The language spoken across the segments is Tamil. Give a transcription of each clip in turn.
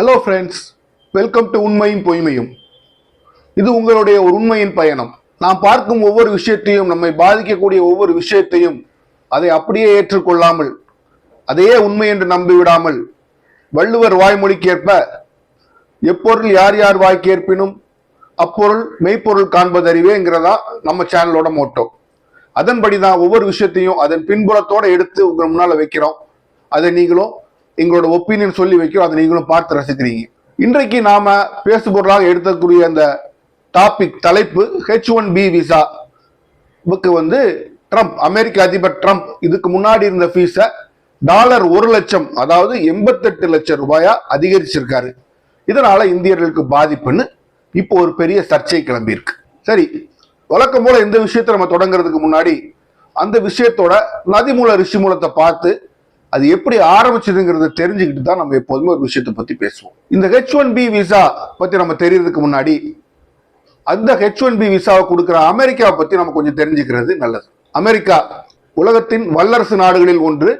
ஹலோ ஃப்ரெண்ட்ஸ் வெல்கம் டு உண்மையும் பொய்மையும். இது உங்களுடைய ஒரு உண்மையின் பயணம். நாம் பார்க்கும் ஒவ்வொரு விஷயத்தையும் நம்மை பாதிக்கக்கூடிய ஒவ்வொரு விஷயத்தையும் அதை அப்படியே ஏற்றுக்கொள்ளாமல் அதையே உண்மை என்று நம்பிவிடாமல் வள்ளுவர் வாய்மொழிக்கேற்ப எப்பொருள் யார் யார் வாய்க்கேற்பினும் அப்பொருள் மெய்ப்பொருள் காண்பதறிவேங்கிறதா நம்ம சேனலோட மோட்டோ அதன்படி தான் ஒவ்வொரு விஷயத்தையும் அதன் பின்புறத்தோடு எடுத்து உங்கள் முன்னால் வைக்கிறோம். அதை நீங்களும் எங்களோட ஒப்பீனியன் சொல்லி வைக்கிறோம். அதை நீங்களும் பார்த்து ரசிக்கிறீங்க. இன்றைக்கு நாம பேசுபொருளாக எடுத்தக்கூடிய அந்த டாபிக் தலைப்பு ஹெச் ஒன் பி விசா புக்கு வந்து ட்ரம்ப் அமெரிக்க அதிபர் ட்ரம்ப் இதுக்கு முன்னாடி இருந்த ஃபீஸை டாலர் ஒரு லட்சம் அதாவது எண்பத்தெட்டு லட்சம் ரூபாயா அதிகரிச்சிருக்காரு. இதனால இந்தியர்களுக்கு பாதிப்புன்னு இப்போ ஒரு பெரிய சர்ச்சை கிளம்பியிருக்கு. சரி வழக்கம் போல இந்த விஷயத்தை நம்ம தொடங்குறதுக்கு முன்னாடி அந்த விஷயத்தோட நதிமூல ரிஷி மூலத்தை பார்த்து அது எப்படி ஆரம்பிச்சதுங்கிறத தெரிஞ்சுக்கிட்டு தான் நம்ம எப்போதுமே ஒரு விஷயத்தை பற்றி பேசுவோம். இந்த ஹெச் ஒன் பி விசா பற்றி நம்ம தெரியறதுக்கு முன்னாடி அந்த ஹெச் ஒன் பி விசாவை கொடுக்குற அமெரிக்காவை பற்றி நம்ம கொஞ்சம் தெரிஞ்சுக்கிறது நல்லது. அமெரிக்கா உலகத்தின் வல்லரசு நாடுகளில் ஒன்று.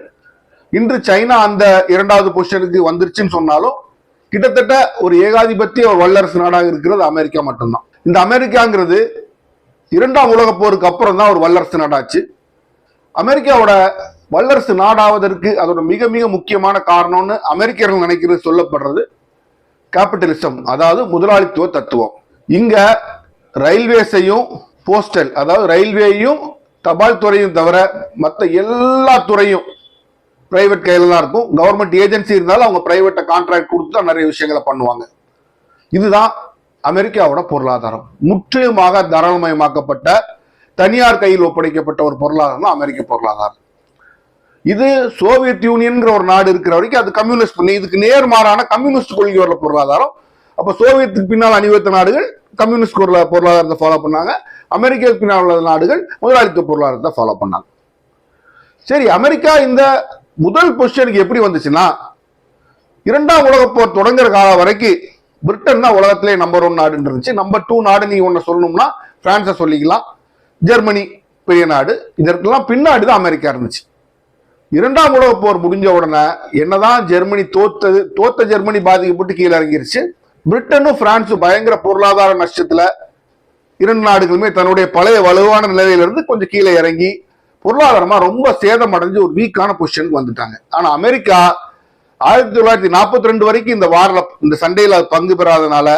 இன்று சைனா அந்த இரண்டாவது பொசிஷனுக்கு வந்துருச்சுன்னு சொன்னாலும் கிட்டத்தட்ட ஒரு ஏகாதிபத்திய ஒரு வல்லரசு நாடாக இருக்கிறது அமெரிக்கா மட்டும்தான். இந்த அமெரிக்காங்கிறது இரண்டாம் உலக போருக்கு அப்புறம் தான் ஒரு வல்லரசு நாடாச்சு. அமெரிக்காவோட வல்லரசு நாடாவதற்கு அதோட மிக மிக முக்கியமான காரணம்னு அமெரிக்கர்கள் நினைக்கிறது சொல்லப்படுறது கேபிட்டலிசம் அதாவது முதலாளித்துவ தத்துவம். இங்க ரயில்வேஸையும் போஸ்டல் அதாவது ரயில்வேயும் தபால் துறையும் தவிர மற்ற எல்லா துறையும் பிரைவேட் கையில் தான் இருக்கும். கவர்மெண்ட் ஏஜென்சி இருந்தாலும் அவங்க பிரைவேட்டை கான்ட்ராக்ட் கொடுத்து தான் நிறைய விஷயங்களை பண்ணுவாங்க. இதுதான் அமெரிக்காவோட பொருளாதாரம். முற்றிலுமாக தாராளமயமாக்கப்பட்ட தனியார் கையில் ஒப்படைக்கப்பட்ட ஒரு பொருளாதாரம் தான் அமெரிக்க பொருளாதாரம். இது சோவியத் யூனியன்ங்கிற ஒரு நாடு இருக்கிற வரைக்கும் அது கம்யூனிஸ்ட் பண்ணி இதுக்கு நேர்மாறான கம்யூனிஸ்ட் கொள்கை வரல பொருளாதாரம். அப்போ சோவியத்துக்கு பின்னால் அணிவகுத்த நாடுகள் கம்யூனிஸ்ட் பொருளா- பொருளாதாரத்தை ஃபாலோ பண்ணாங்க. அமெரிக்காவுக்கு பின்னால் உள்ள நாடுகள் முதலாளித்துவ பொருளாதாரத்தை ஃபாலோ பண்ணாங்க. சரி அமெரிக்கா இந்த முதல் பொசிஷனுக்கு எப்படி வந்துச்சுன்னா இரண்டாம் உலகப் போர் தொடங்குற காலம் வரைக்கும் பிரிட்டன் தான் உலகத்திலே நம்பர் ஒன் நாடுன்னு இருந்துச்சு. நம்பர் டூ நாடு நீ ஒன்று சொல்லணும்னா பிரான்ஸை சொல்லிக்கலாம். ஜெர்மனி பெரிய நாடு. இதற்கெல்லாம் பின்னாடி தான் அமெரிக்கா இருந்துச்சு. இரண்டாம் உலக போர் முடிஞ்ச உடனே என்னதான் ஜெர்மனி தோத்தது தோத்த ஜெர்மனி பாதிக்கப்பட்டு கீழே இறங்கிருச்சு. பிரிட்டனும் பிரான்ஸும் பயங்கர பொருளாதார நஷ்டத்துல இரண்டு நாடுகளுமே தன்னுடைய பழைய வலுவான நிலையிலிருந்து கொஞ்சம் கீழே இறங்கி பொருளாதாரமா ரொம்ப சேதம் அடைஞ்சு ஒரு வீக்கான பொசிஷனுக்கு வந்துட்டாங்க. ஆனா அமெரிக்கா ஆயிரத்தி தொள்ளாயிரத்தி நாற்பத்தி ரெண்டு வரைக்கும் இந்த வாரில் இந்த சண்டையில் பங்கு பெறாதனால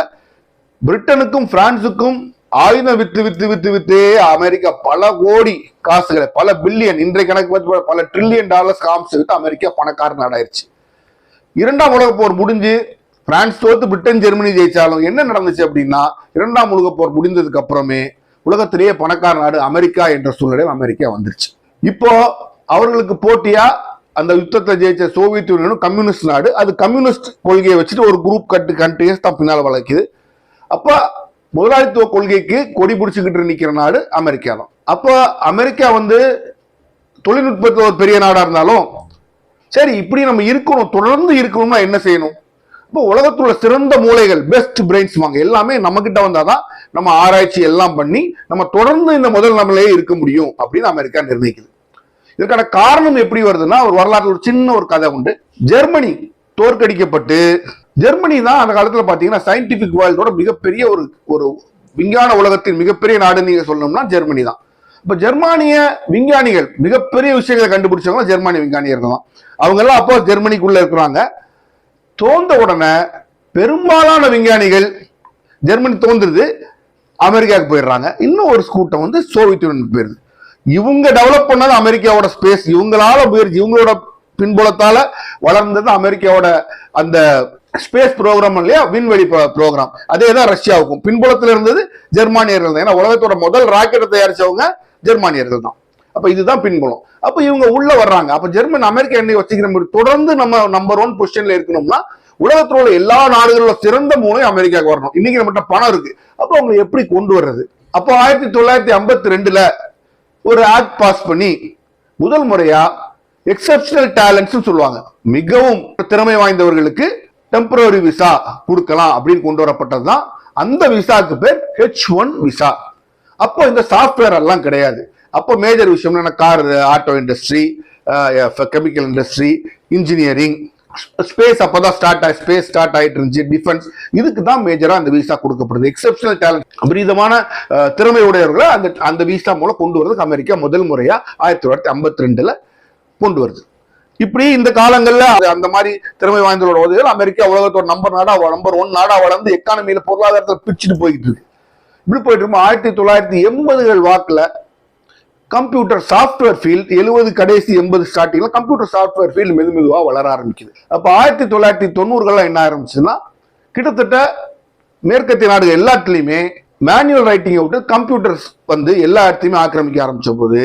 பிரிட்டனுக்கும் பிரான்ஸுக்கும் ஆயுதம் வித்து வித்து வித்து வித்தே அமெரிக்கா பல கோடி காசுகளை பல பில்லியன் இன்றைய கணக்கு பார்த்து பல ட்ரில்லியன் டாலர்ஸ் காமிச்சு விட்டு அமெரிக்கா பணக்கார நாடாயிருச்சு இரண்டாம் உலக போர் முடிஞ்சு பிரான்ஸ் தோத்து பிரிட்டன் ஜெர்மனி ஜெயிச்சாலும் என்ன நடந்துச்சு அப்படின்னா இரண்டாம் உலக போர் முடிந்ததுக்கு அப்புறமே உலகத்திலேயே பணக்கார நாடு அமெரிக்கா என்ற சூழ்நிலை அமெரிக்கா வந்துருச்சு. இப்போ அவர்களுக்கு போட்டியா? அந்த யுத்தத்தை ஜெயிச்ச சோவியத் யூனியனும் கம்யூனிஸ்ட் நாடு. அது கம்யூனிஸ்ட் கொள்கையை வச்சுட்டு ஒரு குரூப் கட்டு கண்ட்ரிஸ் தான் பின்னால் வளர்க்குது அப்போ முதலாளித்துவ கொள்கைக்கு கொடி பிடிச்சிக்கிட்டு நிற்கிற நாடு அமெரிக்கா தான். அப்போ அமெரிக்கா வந்து தொழில்நுட்பத்தில் ஒரு பெரிய நாடாக இருந்தாலும் சரி இப்படி நம்ம இருக்கணும் தொடர்ந்து இருக்கணும்னா என்ன செய்யணும்? இப்போ உலகத்துல உள்ள சிறந்த மூளைகள் பெஸ்ட் பிரெயின்ஸ் வாங்க எல்லாமே நம்ம கிட்ட வந்தாதான் நம்ம ஆராய்ச்சி எல்லாம் பண்ணி நம்ம தொடர்ந்து இந்த முதல் நம்மளே இருக்க முடியும் அப்படின்னு அமெரிக்கா நிர்ணயிக்குது. இதற்கான காரணம் எப்படி வருதுன்னா ஒரு வரலாற்றில் ஒரு சின்ன ஒரு கதை உண்டு. ஜெர்மனி தோற்கடிக்கப்பட்டு ஜெர்மனி தான் அந்த காலத்தில் பார்த்தீங்கன்னா சயின்டிபிக் வேர்ல்டோட மிகப்பெரிய ஒரு ஒரு விஞ்ஞான உலகத்தின் மிகப்பெரிய நாடுன்னு நீங்கள் சொல்லணும்னா ஜெர்மனி தான். இப்போ ஜெர்மானிய விஞ்ஞானிகள் மிகப்பெரிய விஷயங்களை கண்டுபிடிச்சவங்க ஜெர்மானிய விஞ்ஞானிகள் தான். அவங்கெல்லாம் அப்போ ஜெர்மனிக்குள்ளே இருக்கிறாங்க. தோந்த உடனே பெரும்பாலான விஞ்ஞானிகள் ஜெர்மனி தோன்றுது அமெரிக்காவுக்கு போயிடுறாங்க. இன்னும் ஒரு கூட்டம் வந்து சோவியத் யூனியன் போயிருது. இவங்க டெவலப் பண்ணது அமெரிக்காவோட ஸ்பேஸ் இவங்களால முயற்சி இவங்களோட பின்புலத்தால வளர்ந்தது அமெரிக்காவோட அந்த ஸ்பேஸ் ப்ரோக்ராம் இல்லையா? விண்வெளி ப்ரோக்ராம். அதே தான் ரஷ்யாவுக்கும். பின்புலத்தில் இருந்தது ஜெர்மானியர்கள் தான் ஏன்னா உலகத்தோட முதல் ராக்கெட்டை தயாரிச்சவங்க ஜெர்மானியர்கள் தான் அப்ப இதுதான் பின்புலம். அப்ப இவங்க உள்ள வர்றாங்க. அப்ப ஜெர்மன் அமெரிக்கா என்னை வச்சுக்கிற மாதிரி தொடர்ந்து நம்ம நம்பர் ஒன் பொசிஷன்ல இருக்கணும்னா உலகத்தில் உள்ள எல்லா நாடுகளோட சிறந்த மூலம் அமெரிக்காவுக்கு வரணும். இன்னைக்கு நம்மகிட்ட பணம் இருக்கு. அப்போ அவங்களை எப்படி கொண்டு வர்றது? அப்போ ஆயிரத்தி தொள்ளாயிரத்தி ஐம்பத்தி ரெண்டுல ஒரு ஆக்ட் பாஸ் பண்ணி முதல் முறையா எக்ஸப்ஷனல் டேலண்ட்ஸ் சொல்லுவாங்க. மிகவும் திறமை வாய்ந்தவர்களுக்கு டெம்பரரி விசா கொடுக்கலாம் அப்படின்னு கொண்டு வரப்பட்டது தான் அந்த விசாக்கு பேர் ஹெச் ஒன் விசா அப்போ இந்த சாஃப்ட்வேர் எல்லாம் கிடையாது. அப்போ மேஜர் விஷயம் என்ன car auto industry chemical industry engineering space அப்பதான் ஸ்டார்ட் ஆகி ஸ்பேஸ் ஸ்டார்ட் ஆகிட்டு இருந்துச்சு டிஃபென்ஸ் இதுக்கு தான் மேஜராக அந்த விசா கொடுக்கப்படுது. எக்ஸப்ஷனல் டேலண்ட் அபரீதமான அஹ், திறமை உடையவர்களை அந்த அந்த விசா மூலம் கொண்டு வரதுக்கு அமெரிக்கா முதல் முறையாக ஆயிரத்தி தொள்ளாயிரத்தி ஐம்பத்தி ரெண்டில் கொண்டு வருது. இப்படி இந்த காலங்கள்ல அது அந்த மாதிரி திறமை வாய்ந்தவரோட உதவிகள் அமெரிக்கா உலகத்தோட நம்பர் நாடா நம்பர் ஒன் நாடா வளர்ந்து எக்கானமியில பொருளாதாரத்தை பிச்சுட்டு போயிட்டு இருக்கு. இப்படி போயிட்டு இருக்கும் ஆயிரத்தி தொள்ளாயிரத்தி எண்பதுகள் வாக்குல கம்ப்யூட்டர் சாஃப்ட்வேர் ஃபீல்டு எழுபது கடைசி எண்பது ஸ்டார்டிங்ல கம்ப்யூட்டர் சாஃப்ட்வேர் ஃபீல்டு மெது மெதுவாக வளர ஆரம்பிக்குது. அப்போ ஆயிரத்தி தொள்ளாயிரத்தி தொண்ணூறுகளில் என்ன ஆரம்பிச்சுன்னா கிட்டத்தட்ட மேற்கத்திய நாடுகள் எல்லாத்துலேயுமே மேனுவல் ரைட்டிங்கை விட்டு கம்ப்யூட்டர்ஸ் வந்து எல்லா இடத்தையுமே ஆக்கிரமிக்க ஆரம்பிச்ச போது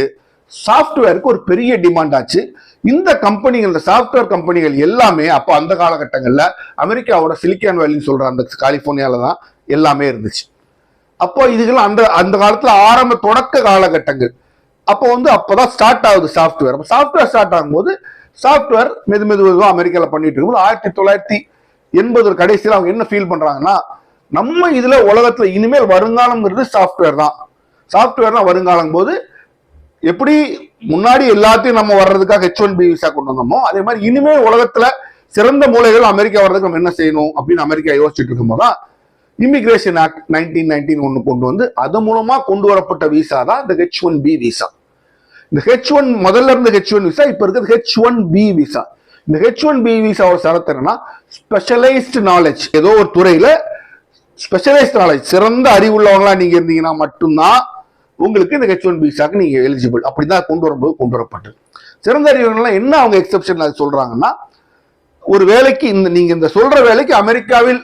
சாஃப்ட்வேருக்கு ஒரு பெரிய டிமாண்ட் ஆச்சு. இந்த கம்பெனிகள் இந்த சாஃப்ட்வேர் கம்பெனிகள் எல்லாமே அப்போ அந்த காலகட்டங்களில் அமெரிக்காவோட சிலிக்கான் வேலின்னு சொல்கிற அந்த கலிஃபோர்னியாவில் தான் எல்லாமே இருந்துச்சு. அப்போ இதுக்கெல்லாம் அந்த அந்த காலத்தில் ஆரம்ப தொடக்க காலகட்டங்கள். அப்போ வந்து அப்பதான் ஸ்டார்ட் ஆகுது சாஃப்ட்வேர் அப்போ சாஃப்ட்வேர் ஸ்டார்ட் ஆகும்போது சாஃப்ட்வேர் மெது மெது மெதுவாக அமெரிக்காவில் பண்ணிட்டு இருக்கும்போது ஆயிரத்தி தொள்ளாயிரத்தி எண்பது கடைசியில் அவங்க என்ன ஃபீல் பண்ணுறாங்கன்னா நம்ம இதில் உலகத்தில் இனிமேல் வருங்காலம்ங்கிறது சாஃப்ட்வேர் தான். சாஃப்ட்வேர் தான் வருங்காலம் போது எப்படி முன்னாடி எல்லாத்தையும் நம்ம வர்றதுக்காக ஹெச் ஒன் பி விசா கொண்டு வந்தோமோ அதே மாதிரி இனிமேல் உலகத்துல சிறந்த மூலைகள் அமெரிக்கா வர்றதுக்கு நம்ம என்ன செய்யணும் அப்படின்னு அமெரிக்கா யோசிச்சுட்டு இருக்கும்போது தான் இமிகிரேஷன் ஆக்ட் நைன்டீன் நைன்டீன் ஒன்று கொண்டு வந்து அது மூலமா கொண்டு வரப்பட்ட விசா தான் இந்த ஹெச் ஒன் பி விசா இந்த ஹெச் ஒன் முதல்ல இருந்த ஹெச் ஒன் விசா இப்போ இருக்கிறது ஹெச் ஒன் பி விசா இந்த ஹெச் ஒன் பி விசாவோட சரத்து என்னன்னா ஸ்பெஷலைஸ்டு நாலேஜ் ஏதோ ஒரு துறையில ஸ்பெஷலைஸ்ட் நாலேஜ் சிறந்த அறிவுள்ளவங்களா நீங்க இருந்தீங்கன்னா மட்டும்தான் உங்களுக்கு இந்த ஹெச் ஒன் விசாக்கு நீங்கள் எலிஜிபிள் அப்படிதான் கொண்டு வரும்போது கொண்டு வரப்பட்டது. சிறந்த அறிவுகள்லாம் என்ன அவங்க எக்ஸெப்ஷன் அது சொல்கிறாங்கன்னா ஒரு வேலைக்கு இந்த நீங்கள் இந்த சொல்கிற வேலைக்கு அமெரிக்காவில்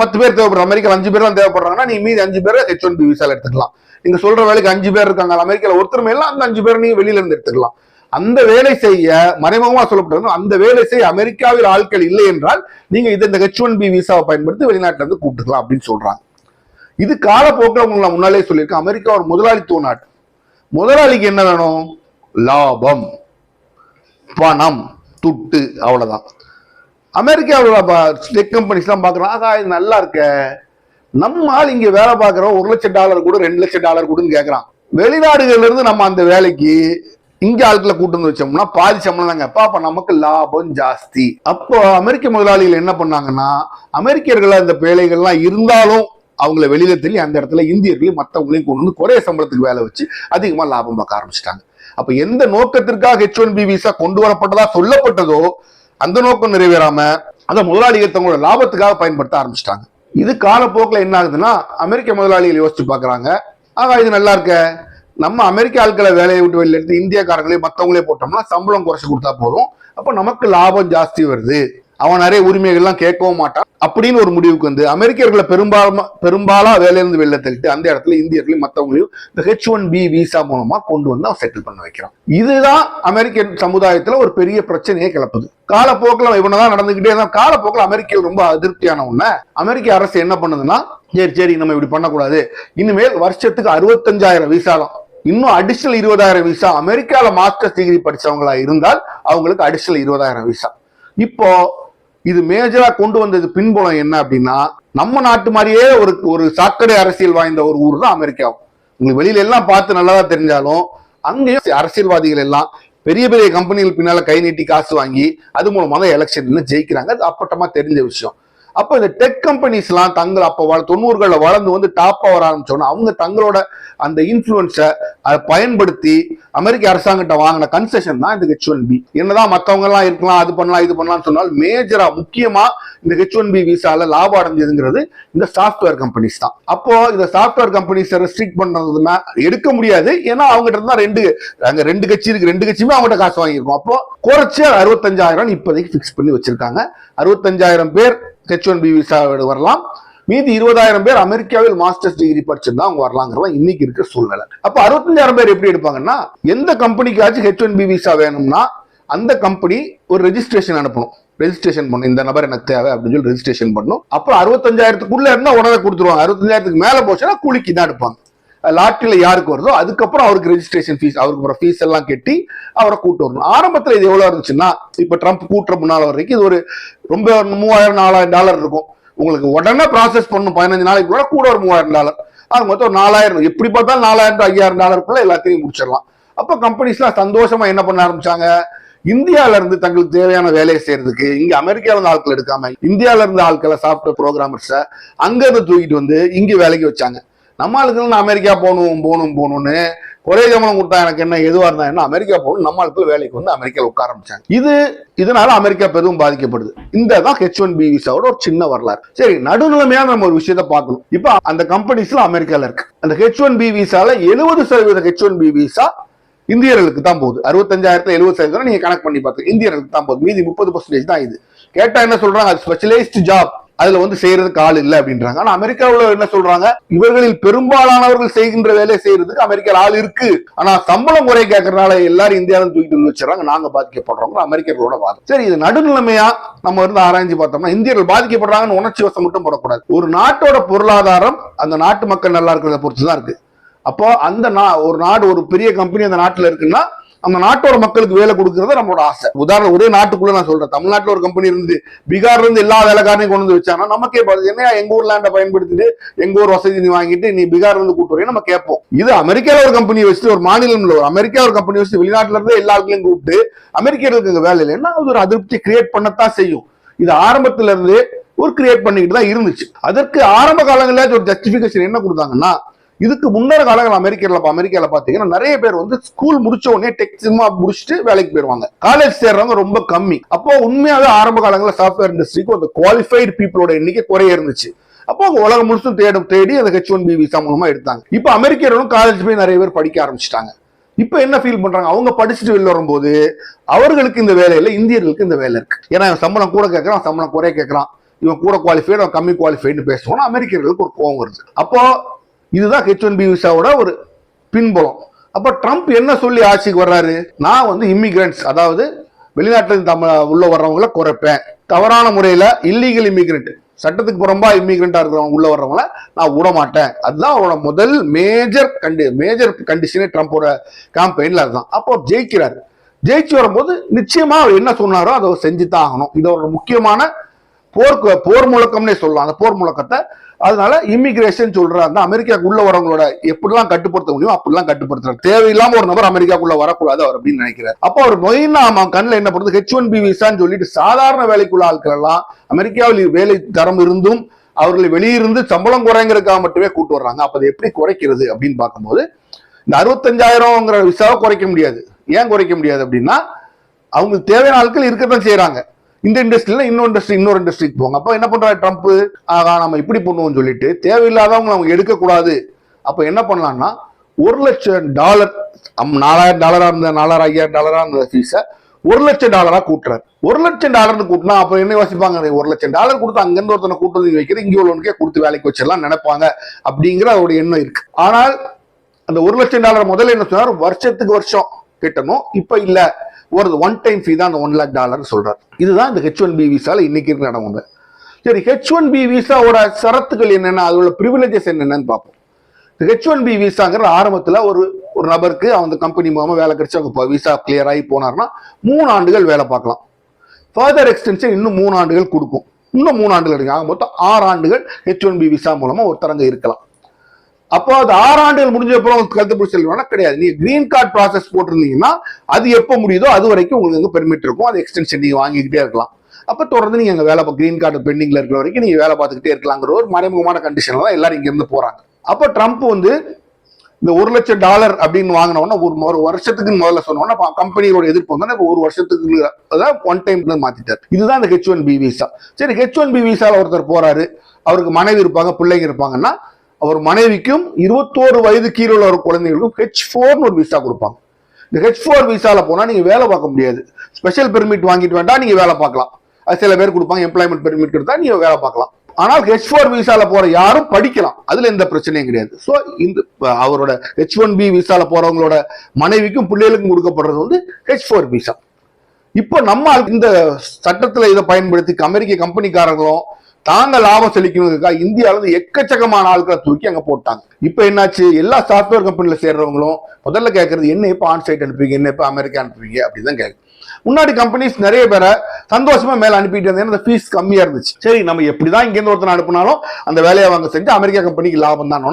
பத்து பேர் தேவைப்படுற அமெரிக்காவில் அஞ்சு பேர் தான் தேவைப்படுறாங்கன்னா நீ மீதி அஞ்சு பேரை ஹெச் ஒன் பி விசாவில் எடுத்துக்கலாம். நீங்கள் சொல்கிற வேலைக்கு அஞ்சு பேர் இருக்காங்க அமெரிக்காவில் ஒருத்தர் இல்லை அந்த அஞ்சு பேர் நீங்கள் வெளியிலேருந்து எடுத்துக்கலாம். அந்த வேலை செய்ய மறைமுகமாக சொல்லப்பட்டது அந்த வேலை செய்ய அமெரிக்காவில் ஆட்கள் இல்லை என்றால் நீங்க இதை இந்த ஹெச் ஒன் பி விசாவை பயன்படுத்தி வெளிநாட்டுல இருந்து கூப்பிட்டுக்கலாம் அப்படின்னு சொல்றாங்க. இது காலப்போக்கில் உங்களுக்கு நான் முன்னாலே சொல்லியிருக்கேன். அமெரிக்கா ஒரு முதலாளித்துவ நாட்டு முதலாளிக்கு என்ன வேணும்? லாபம். பணம். துட்டு. அவ்வளோதான் அமெரிக்காவில் டெக் கம்பெனிஸ்லாம் பார்க்குறோம். ஆகா இது நல்லா இருக்க. நம்ம ஆள் இங்கே வேலை பார்க்குறோம். ஒரு லட்சம் டாலர் கூட ரெண்டு லட்சம் டாலர் கூடன்னு கேட்குறான் வெளிநாடுகள்லேருந்து நம்ம அந்த வேலைக்கு இங்கே ஆட்களை கூட்டு வந்து வச்சோம்னா பாதி சம்பளம் தாங்க. அப்ப அப்போ நமக்கு லாபம் ஜாஸ்தி. அப்போ அமெரிக்க முதலாளிகள் என்ன பண்ணாங்கன்னா அமெரிக்கர்கள் அந்த வேலைகள்லாம் இருந்தாலும் அவங்கள வெளியில தள்ளி அந்த இடத்துல இந்தியர்களையும் மற்றவங்களையும் கொண்டு வந்து குறைய சம்பளத்துக்கு வேலை வச்சு அதிகமாக லாபம் பார்க்க ஆரம்பிச்சிட்டாங்க. அப்ப எந்த நோக்கத்திற்காக ஹெச் ஒன் பி விசா கொண்டு வரப்பட்டதா சொல்லப்பட்டதோ அந்த நோக்கம் நிறைவேறாம அந்த முதலாளிகள் தங்களோட லாபத்துக்காக பயன்படுத்த ஆரம்பிச்சிட்டாங்க. இது காலப்போக்கில் என்ன ஆகுதுன்னா அமெரிக்க முதலாளிகள் யோசிச்சு பார்க்குறாங்க. ஆகா இது நல்லா இருக்க. நம்ம அமெரிக்க ஆட்களை வேலையை விட்டு வெளியில எடுத்து இந்தியக்காரங்களே மற்றவங்களே போட்டோம்னா சம்பளம் குறைச்சி கொடுத்தா போதும். அப்போ நமக்கு லாபம் ஜாஸ்தி வருது. அவன் நிறைய உரிமைகள்லாம் கேட்கவும் மாட்டான். அப்படின்னு ஒரு முடிவுக்கு வந்து அமெரிக்கர்களை பெரும்பாலும் பெரும்பாலா வேலையிலிருந்து வெளில தள்ளிட்டு அந்த இடத்துல இந்தியர்களையும் மற்றவங்களையும் இந்த ஹெச் ஒன் பி விசா மூலமா கொண்டு வந்து அவன் செட்டில் பண்ண வைக்கிறான். இதுதான் அமெரிக்கன் சமுதாயத்துல ஒரு பெரிய பிரச்சனையை கிளப்புது. காலப்போக்கில் இவனதான் நடந்துகிட்டே தான் காலப்போக்கில் அமெரிக்கர்கள் ரொம்ப அதிருப்தியான உடனே அமெரிக்க அரசு என்ன பண்ணுதுன்னா சரி சரி நம்ம இப்படி பண்ணக்கூடாது. இனிமேல் வருஷத்துக்கு அறுபத்தஞ்சாயிரம் விசாலாம் இன்னும் அடிஷனல் இருபதாயிரம் விசா அமெரிக்கால மாஸ்டர்ஸ் டிகிரி படிச்சவங்களா இருந்தால் அவங்களுக்கு அடிஷனல் இருபதாயிரம் விசா இப்போ இது மேஜரா கொண்டு வந்தது பின்புலம் என்ன அப்படின்னா நம்ம நாட்டு மாதிரியே ஒரு ஒரு சாக்கடை அரசியல் வாய்ந்த ஒரு ஊர் தான் அமெரிக்காவும் உங்களுக்கு வெளியில எல்லாம் பார்த்து நல்லதா தெரிஞ்சாலும் அங்கேயும் அரசியல்வாதிகள் எல்லாம் பெரிய பெரிய கம்பெனிகள் பின்னால கை நீட்டி காசு வாங்கி அது மூலமா தான் எலெக்ஷன்ல ஜெயிக்கிறாங்க. அது அப்பட்டமா தெரிஞ்ச விஷயம். அப்போ இந்த டெக் கம்பெனிஸ்லாம் தங்கள் அப்போ வள தொண்ணூறுகளில் வளர்ந்து வந்து டாப்பா வர ஆரம்பிச்சோன்னா அவங்க தங்களோட அந்த இன்ஃப்ளூயன்ஸை அதை பயன்படுத்தி அமெரிக்க அரசாங்கத்தை வாங்கின கன்செஷன் தான் இந்த ஹெச் ஒன் பி என்னதான் மற்றவங்க எல்லாம் இருக்கலாம் அது பண்ணலாம் இது பண்ணலாம்னு சொன்னால் மேஜரா முக்கியமா இந்த ஹெச் ஒன் பி விசால லாபம் அடைஞ்சதுங்கிறது இந்த சாஃப்ட்வேர் கம்பெனிஸ் தான். அப்போ இந்த சாஃப்ட்வேர் கம்பெனிஸை ரெஸ்ட்ரிக்ட் பண்றது எடுக்க முடியாது. ஏன்னா அவங்ககிட்ட தான் ரெண்டு அங்க ரெண்டு கட்சி இருக்கு ரெண்டு கட்சியுமே அவங்ககிட்ட காசு வாங்கியிருக்கோம். அப்போ குறைச்சி அறுபத்தஞ்சாயிரம் இப்போதைக்கு ஃபிக்ஸ் பண்ணி வச்சிருக்காங்க. அறுபத்தஞ்சாயிரம் பேர் ஹெச் ஒன் பி விசா வரலாம். மீதி இருபதாயிரம் பேர் அமெரிக்காவில் மாஸ்டர்ஸ் டிகிரி படிச்சிருந்தா அவங்க வரலாங்கிறதா இன்னைக்கு இருக்க சூழ்நிலை. அப்போ அறுபத்தஞ்சாயிரம் பேர் எப்படி எடுப்பாங்கன்னா எந்த கம்பெனிக்காச்சும் ஹெச் ஒன் பி விசா வேணும்னா அந்த கம்பெனி ஒரு ரெஜிஸ்ட்ரேஷன் அனுப்பணும். ரெஜிஸ்ட்ரேஷன் பண்ணும் இந்த நபர் எனக்கு தேவை அப்படின்னு சொல்லி ரெஜிஸ்ட்ரேஷன் பண்ணும் அப்புறம் அறுபத்தஞ்சாயிரத்துக்குள்ள இருந்தால் உடனே கொடுத்துருவாங்க. அறுபத்தஞ்சாயிரத்துக்கு மேலே போச்சுன்னா கூலிக்கு தான் எடுப்பாங்க. லாட்டில் யாருக்கு வருதோ அதுக்கப்புறம் அவருக்கு ரெஜிஸ்ட்ரேஷன் ஃபீஸ் அவருக்கு அப்புறம் ஃபீஸ் எல்லாம் கட்டி அவரை கூட்டு வரணும். ஆரம்பத்தில் இது எவ்வளவு இருந்துச்சுன்னா இப்ப ட்ரம்ப் கூட்டுற முன்னால வரைக்கும் இது ஒரு ரொம்ப மூவாயிரம் நாலாயிரம் டாலர் இருக்கும். உங்களுக்கு உடனே ப்ராசஸ் பண்ணும் பதினஞ்சு நாளைக்கு கூட கூட ஒரு மூவாயிரம் டாலர் அது மொத்தம் ஒரு நாலாயிரம் எப்படி பார்த்தாலும் நாலாயிரம் டு ஐயாயிரம் டாலருக்குள்ள எல்லாத்தையும் முடிச்சிடலாம். அப்போ கம்பெனிஸ்லாம் சந்தோஷமா என்ன பண்ண ஆரம்பிச்சாங்க? இந்தியால இருந்து தங்களுக்கு தேவையான வேலையை செய்யறதுக்கு இங்க அமெரிக்கால இருந்து ஆட்கள் எடுக்காம இந்தியால இருந்து ஆட்களை சாஃப்ட்வேர் ப்ரோக்ராமர்ஸை அங்க இருந்து தூக்கிட்டு வந்து இங்க வேலைக்கு வச்சாங்க. நம்ம ஆளுக்கு நான் அமெரிக்கா போகணும் போகணும் போகணும்னு ஒரே கவனம் கொடுத்தா எனக்கு என்ன எதுவாக இருந்தா என்ன? அமெரிக்கா போகணும் நம்ம ஆளுக்கு வேலைக்கு வந்து அமெரிக்காவில் உட்கார ஆரம்பிச்சாங்க. இது இதனால அமெரிக்கா பெரும் பாதிக்கப்படுது. இந்த தான் ஹெச் ஒன் பி விசாவோட ஒரு சின்ன வரலாறு. சரி நடுநிலைமையாக நம்ம ஒரு விஷயத்த பார்க்கணும். இப்போ அந்த கம்பெனிஸ்ல அமெரிக்கால இருக்கு. அந்த ஹெச் ஒன் பி விசால எழுபது சதவீத ஹெச் ஒன் பி விசா இந்தியர்களுக்கு தான் போகுது. அறுபத்தஞ்சாயிரத்துல எழுபது சதவீதம் நீங்க கணக்கு பண்ணி பார்த்து இந்தியர்களுக்கு தான் போகுது. மீதி முப்பது பர்சன்டேஜ் தான் இது. கேட்டா என்ன சொல்றாங்க? அது ஸ்பெஷலைஸ்ட் ஜாப் அதுல வந்து செய்யறதுக்கு ஆள் இல்லை அப்படின்றாங்க. ஆனா அமெரிக்காவில் என்ன சொல்றாங்க? இவர்களில் பெரும்பாலானவர்கள் செய்கின்ற வேலையை செய்யறதுக்கு அமெரிக்கா ஆள் இருக்கு. ஆனா சம்பளம் குறை கேட்கறதுனால எல்லாரும் இந்தியாவிலும் தூக்கிட்டு வந்து வச்சுறாங்க நாங்க பாதிக்கப்படுறோம் அமெரிக்கர்களோட வாதம். சரி இது நடுநிலைமையா நம்ம இருந்து ஆராய்ஞ்சு பார்த்தோம்னா இந்தியர்கள் பாதிக்கப்படுறாங்கன்னு உணர்ச்சி வசம் மட்டும் போடக்கூடாது. ஒரு நாட்டோட பொருளாதாரம் அந்த நாட்டு மக்கள் நல்லா இருக்கிறத பொறுத்து தான் இருக்கு. அப்போ அந்த நா ஒரு நாடு ஒரு பெரிய கம்பெனி அந்த நாட்டுல இருக்குன்னா அந்த நாட்டோட மக்களுக்கு வேலை கொடுக்கறது நம்மளோட ஆசை. உதாரணம் ஒரே நாட்டுக்குள்ள நான் சொல்றேன். தமிழ்நாட்டில் ஒரு கம்பெனி இருந்து பீகார்ல இருந்து எல்லா வேலைக்காரனையும் கொண்டு வந்து வச்சாங்கன்னா நமக்கே பாருது என்ன எங்க ஊர் லேண்டை பயன்படுத்திட்டு எங்க ஊர் வசதி நீ வாங்கிட்டு நீ பீகார்ல இருந்து கூட்டு நம்ம கேட்போம். இது அமெரிக்கால ஒரு கம்பெனி வச்சுட்டு ஒரு மாநிலம்ல ஒரு அமெரிக்கா ஒரு கம்பெனி வச்சு வெளிநாட்டுல இருந்து எல்லா ஆட்களையும் கூப்பிட்டு அமெரிக்கர்களுக்கு இங்க வேலை இல்லைன்னா அது ஒரு அதிருப்தி கிரியேட் பண்ணத்தான் செய்யும். இது ஆரம்பத்துல இருந்து ஒரு கிரியேட் பண்ணிக்கிட்டு தான் இருந்துச்சு. அதற்கு ஆரம்ப காலங்களில் ஒரு ஜஸ்டிபிகேஷன் என்ன கொடுத்தாங்கன்னா இதுக்கு முன்னர காலங்கள் அமெரிக்கால அமெரிக்கால பாத்தீங்கன்னா நிறைய பேர் வந்து ஸ்கூல் முடிச்ச உடனே டெக் சினிமா முடிச்சுட்டு வேலைக்கு போயிருவாங்க. காலேஜ் சேர்றவங்க ரொம்ப கம்மி. அப்போ உண்மையாவே ஆரம்ப காலங்களில் சாஃப்ட்வேர் இண்டஸ்ட்ரிக்கு அந்த குவாலிஃபைடு பீப்புளோட எண்ணிக்கை குறைய இருந்துச்சு. அப்போ அவங்க உலகம் முழுசும் தேடும் தேடி அந்த ஹெச் ஒன் பி விசா மூலமா எடுத்தாங்க. இப்போ அமெரிக்கர்களும் காலேஜ் போய் நிறைய பேர் படிக்க ஆரம்பிச்சிட்டாங்க. இப்போ என்ன ஃபீல் பண்றாங்க? அவங்க படிச்சுட்டு வெளில வரும்போது அவர்களுக்கு இந்த வேலை இல்லை இந்தியர்களுக்கு இந்த வேலை இருக்கு. ஏன்னா சம்பளம் கூட கேட்கறான் சம்பளம் குறைய கேட்கறான். இவன் கூட குவாலிஃபைடு அவன் கம்மி குவாலிஃபைடு பேசுவோம்னா அமெரிக்கர்களுக்கு ஒரு கோவம் வருது. அப்போ இதுதான் ஹெச் ஒன் பி விசாவோட ஒரு பின்புலம். அப்போ ட்ரம்ப் என்ன சொல்லி ஆட்சிக்கு வர்றாரு? நான் வந்து இம்மிகிரண்ட்ஸ் அதாவது வெளிநாட்டில் தமிழ் உள்ள வர்றவங்கள குறைப்பேன். தவறான முறையில் இல்லீகல் இம்மிகிரண்ட் சட்டத்துக்கு புறம்பா இம்மிகிரண்டா இருக்கிறவங்க உள்ள வர்றவங்கள நான் விட மாட்டேன். அதுதான் அவரோட முதல் மேஜர் கண்டி மேஜர் கண்டிஷனே ட்ரம்ப்போட கேம்பெயின்ல அதுதான். அப்போ ஜெயிக்கிறாரு. ஜெயிச்சு வரும்போது நிச்சயமா அவர் என்ன சொன்னாரோ அதை செஞ்சு தான் ஆகணும். இது அவரோட முக்கியமான போர் போர் முழக்கம்னே சொல்லலாம். அந்த போர் முழக்கத்தை அதனால இமிகிரேஷன் சொல்ற அந்த அமெரிக்காக்குள்ள வரவங்களோட எப்படிலாம் கட்டுப்படுத்த முடியும் அப்படிலாம் கட்டுப்படுத்துறாரு. தேவையில்லாம ஒரு நபர் அமெரிக்காக்குள்ள வரக்கூடாது அவர் அப்படின்னு நினைக்கிறார். அப்போ அவர் மொயினா கண்ணில் என்ன பண்ணுறது ஹெச் ஒன் பி விசான்னு சொல்லிட்டு சாதாரண வேலைக்குள்ள ஆட்கள் எல்லாம் அமெரிக்காவில் வேலை தரம் இருந்தும் அவர்களை வெளியிருந்து சம்பளம் குறைங்கிறதுக்காக மட்டுமே கூட்டு வர்றாங்க. அப்ப அதை எப்படி குறைக்கிறது அப்படின்னு பார்க்கும்போது இந்த அறுபத்தஞ்சாயிரம்ங்கிற விசாவை குறைக்க முடியாது. ஏன் குறைக்க முடியாது அப்படின்னா அவங்களுக்கு தேவையான ஆட்கள் இருக்கத்தான் செய்யறாங்க இந்த இண்டஸ்ட்ரியில இன்னொரு இண்டஸ்ட்ரி இன்னொரு இண்டஸ்ட்ரிக்கு போங்க. அப்போ என்ன பண்றாரு ட்ரம்ப் ஆகா நம்ம இப்படி பண்ணுவோம்னு சொல்லிட்டு தேவையில்லாதவங்க அவங்க எடுக்கக்கூடாது. அப்போ என்ன பண்ணலாம்னா ஒரு லட்சம் டாலர் நாலாயிரம் டாலரா இருந்த நாலாயிரம் ஐயாயிரம் டாலரா இருந்த ஃபீஸை ஒரு லட்சம் டாலரா கூட்டுறாரு. ஒரு லட்சம் டாலர்னு கூட்டினா அப்ப என்ன யோசிப்பாங்க? ஒரு லட்சம் டாலர் கொடுத்து அங்கிருந்து ஒருத்தனை கூட்டுறது வந்து வைக்கிற இங்க உள்ளவனுக்கே கொடுத்து வேலைக்கு வச்சிடலாம் நினைப்பாங்க அப்படிங்கிற அவருடைய எண்ணம் இருக்கு. ஆனால் அந்த ஒரு லட்சம் டாலர் முதல்ல என்ன சொன்னார்? வருஷத்துக்கு வருஷம் கட்டணும். இப்ப இல்ல. ஒரு ஒன் டைம் ஃபீ தான் அந்த ஒன் லேக் டாலர் சொல்கிறார் இதுதான் இந்த ஹெச் ஒன் பி விசாவில் இன்னைக்கு இருக்கிற நடைமுறை சரி ஹெச் ஒன் பி விசாவோட சரத்துகள் என்னென்ன? அதோட ப்ரிவிலேஜஸ் என்னென்னு பார்ப்போம். ஹெச் ஒன் பி விசாங்கிற ஆரம்பத்தில் ஒரு ஒரு நபருக்கு அந்த கம்பெனி மூலமாக வேலை கிடைச்சி அவங்க விசா கிளியர் ஆகி போனார்னா மூணு ஆண்டுகள் வேலை பார்க்கலாம். ஃபர்தர் எக்ஸ்டென்ஷன் இன்னும் மூணு ஆண்டுகள் கொடுக்கும். இன்னும் மூணு ஆண்டுகள் இருக்கு. ஆக மொத்தம் ஆறு ஆண்டுகள் ஹெச் ஒன் பி விசா மூலமாக ஒருத்தரங்க இருக்கலாம். அப்போ அது ஆறு ஆண்டுகள் முடிஞ்ச அப்புறம் கருத்து பிடிச்சி கிடையாது. நீங்க கிரீன் கார்டு ப்ராசஸ் போட்டிருந்தீங்கன்னா அது எப்போ முடியுதோ அது வரைக்கும் உங்களுக்கு வந்து பெர்மிட் இருக்கும். அது எக்ஸ்டென்ஷன் நீங்க வாங்கிக்கிட்டே இருக்கலாம். அப்ப தொடர்ந்து நீங்க வேலை கிரீன் கார்டு பெண்டிங்ல இருக்கிற வரைக்கும் நீங்க வேலை பார்த்துக்கிட்டே இருக்கலாங்கிற ஒரு மறைமுகமான கண்டிஷன் தான் எல்லாரும் இங்க இருந்து போறாங்க. அப்ப ட்ரம்ப் வந்து இந்த ஒரு லட்சம் டாலர் அப்படின்னு வாங்கினோன்னா ஒரு ஒரு வருஷத்துக்கு முதல்ல சொன்னோம்னா கம்பெனியோட எதிர்ப்பு வந்து ஒரு வருஷத்துக்கு அதான் ஒன் டைம் மாத்திட்டார். இதுதான் இந்த ஹெச் ஒன் பி விசா சரி ஹெச் ஒன் பி விசால ஒருத்தர் போறாரு. அவருக்கு மனைவி இருப்பாங்க பிள்ளைங்க இருப்பாங்கன்னா அவர் மனைவிக்கும் இருபத்தோரு வயது கீழே உள்ள ஒரு குழந்தைகளுக்கும் ஹெச் ஃபோர்னு ஒரு விசா கொடுப்பாங்க. இந்த ஹெச் ஃபோர் விசால போனால் நீங்கள் வேலை பார்க்க முடியாது. ஸ்பெஷல் பெர்மிட் வாங்கிட்டு வேண்டாம் நீங்கள் வேலை பார்க்கலாம். அது சில பேர் கொடுப்பாங்க எம்ப்ளாய்மெண்ட் பெர்மிட் கொடுத்தா நீங்கள் வேலை பார்க்கலாம். ஆனால் ஹெச் ஃபோர் விசால போகிற யாரும் படிக்கலாம். அதில் எந்த பிரச்சனையும் கிடையாது. ஸோ இந்த அவரோட ஹெச் ஒன் பி விசால போறவங்களோட மனைவிக்கும் பிள்ளைகளுக்கும் கொடுக்கப்படுறது வந்து ஹெச் ஃபோர் விசா இப்போ நம்ம இந்த சட்டத்தில் இதை பயன்படுத்தி அமெரிக்க கம்பெனிக்காரங்களும் தாங்க லாபம் செழிக்கணுங்கிறதுக்காக இந்தியாவில இருந்து எக்கச்சக்கமான ஆட்களை தூக்கி அங்க போட்டாங்க. இப்போ என்னாச்சு? எல்லா சாஃப்ட்வேர் கம்பெனில சேர்றவங்களும் முதல்ல கேட்கறது என்ன இப்போ ஆன் சைட் அனுப்புவீங்க? என்ன இப்போ அமெரிக்கா அனுப்புவீங்க? அப்படின்னு கேட்கு முன்னாடி கம்பெனிஸ் நிறைய பேரை சந்தோஷமா மேல அனுப்பிட்டு இருந்தேன். அந்த ஃபீஸ் கம்மியா இருந்துச்சு. சரி நம்ம எப்படிதான் இங்கேருந்து இருந்து ஒருத்தனை அனுப்பினாலும் அந்த வேலையை அவங்க செஞ்சு அமெரிக்கா கம்பெனிக்கு லாபம் தான்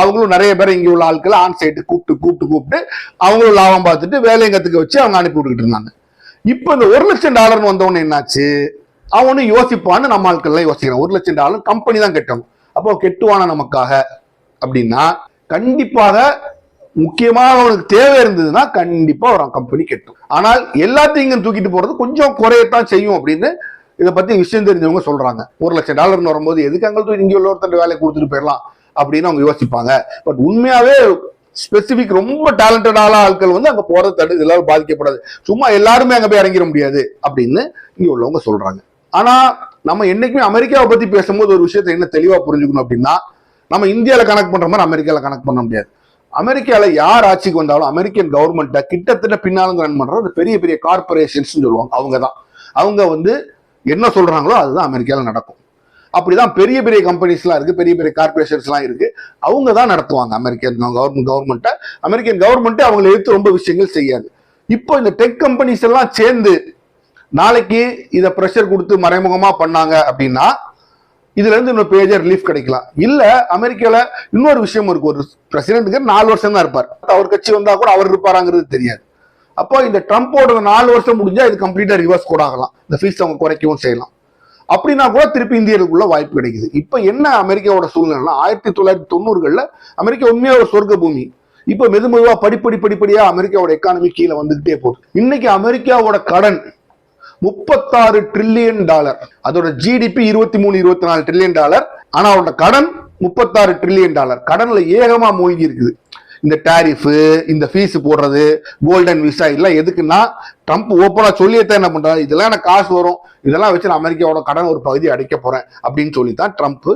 அவங்களும் நிறைய பேர் இங்கே உள்ள ஆட்களை ஆன் சைட்டு கூப்பிட்டு கூப்பிட்டு கூப்பிட்டு அவங்களும் லாபம் பார்த்துட்டு வேலையை கத்துக்க வச்சு அவங்க அனுப்பி விட்டுக்கிட்டு இருந்தாங்க. இப்போ இந்த ஒரு லட்சம் டாலர்னு வந்தவொன்னு என்னாச்சு? அவனும் யோசிப்பான்னு நம்ம ஆட்கள்லாம் யோசிக்கிறான் ஒரு லட்சம் டாலர் கம்பெனி தான் கட்டணும். அப்போ கெட்டுவானா நமக்காக? அப்படின்னா கண்டிப்பாக முக்கியமாக அவனுக்கு தேவை இருந்ததுன்னா கண்டிப்பா ஒரு கம்பெனி கெட்டும். ஆனால் எல்லாத்தையும் இங்க தூக்கிட்டு போறது கொஞ்சம் குறையத்தான் செய்யும் அப்படின்னு இதை பத்தி விஷயம் தெரிஞ்சவங்க சொல்றாங்க. ஒரு லட்சம் டாலர்னு வரும்போது எதுக்கு அங்கே தூக்கி இங்கே உள்ள ஒருத்தர் வேலையை கொடுத்துட்டு போயிடலாம் அப்படின்னு அவங்க யோசிப்பாங்க. பட் உண்மையாவே ஸ்பெசிபிக் ரொம்ப டேலண்டடான ஆட்கள் வந்து அங்க போறது தடு இதெல்லாம் பாதிக்கப்படாது. சும்மா எல்லாருமே அங்க போய் இறங்கிட முடியாது அப்படின்னு இங்க உள்ளவங்க சொல்றாங்க. ஆனா நம்ம என்னைக்குமே அமெரிக்காவை பத்தி பேசும்போது ஒரு விஷயத்தை என்ன தெளிவா புரிஞ்சுக்கணும் அப்படின்னா நம்ம இந்தியாவில் கணக்கு பண்ற மாதிரி அமெரிக்காவில் கணக்கு பண்ண முடியாது. அமெரிக்கால யார் ஆட்சிக்கு வந்தாலும் அமெரிக்கன் கவர்மெண்ட்டை கிட்டத்தட்ட பின்னாலும் ரன் பண்றது பெரிய பெரிய கார்பரேஷன்ஸ் சொல்லுவாங்க. அவங்க தான் அவங்க வந்து என்ன சொல்றாங்களோ அதுதான் அமெரிக்காவில் நடக்கும். அப்படிதான் பெரிய பெரிய கம்பெனிஸ்லாம் இருக்கு. பெரிய பெரிய கார்பரேஷன்ஸ்லாம் இருக்கு. அவங்க தான் நடத்துவாங்க அமெரிக்கன் கவர்மெண்ட் கவர்மெண்ட்டை அமெரிக்கன் கவர்மெண்ட்டே அவங்களை எடுத்து ரொம்ப விஷயங்கள் செய்யாது. இப்போ இந்த டெக் கம்பெனிஸ் எல்லாம் சேர்ந்து நாளைக்கு இதை ப்ரெஷர் கொடுத்து மறைமுகமா பண்ணாங்க அப்படின்னா இதுல இருந்து இன்னொரு பேஜர் ரிலீஃப் கிடைக்கலாம். இல்ல அமெரிக்கால இன்னொரு விஷயம் இருக்கு. ஒரு பிரசிடென்ட்டுக்கு நாலு வருஷம் தான் இருப்பார். அவர் கட்சி வந்தா கூட அவர் இருப்பாராங்கிறது தெரியாது. அப்போ இந்த ட்ரம்ப்போட நாலு வருஷம் முடிஞ்சா இது கம்ப்ளீட்டா ரிவர்ஸ் கூட ஆகலாம். இந்த ஃபீஸ் அவங்க குறைக்கவும் செய்யலாம். அப்படின்னா கூட திருப்பி இந்தியர்களுக்குள்ள வாய்ப்பு கிடைக்குது. இப்போ என்ன அமெரிக்காவோட சூழ்நிலைனா ஆயிரத்தி தொள்ளாயிரத்தி தொண்ணூறுகளில் அமெரிக்கா உண்மையா ஒரு சொர்க்க பூமி இப்போ மெது மெதுவா படிப்படி படிப்படியாக அமெரிக்காவோட எக்கானமி கீழே வந்துகிட்டே போகுது. இன்னைக்கு அமெரிக்காவோட கடன் முப்பத்தாறு ட்ரில்லியன் டாலர் அதோட ஜிடிபி இருபத்தி மூணு இருபத்தி நாலு ட்ரில்லியன் டாலர் ஆனா அவரோட கடன் முப்பத்தாறு ட்ரில்லியன் டாலர் கடன்ல ஏகமா மூழ்கி இருக்குது. இந்த டாரிஃப் இந்த ஃபீஸ் போடுறது கோல்டன் விசா இதெல்லாம் எதுக்குன்னா ட்ரம்ப் ஓப்பனா சொல்லியத்தான் என்ன பண்றாரு? இதெல்லாம் எனக்கு காசு வரும். இதெல்லாம் வச்சு நான் அமெரிக்காவோட கடன் ஒரு பகுதி அடைக்க போறேன் அப்படின்னு சொல்லி தான் ட்ரம்ப்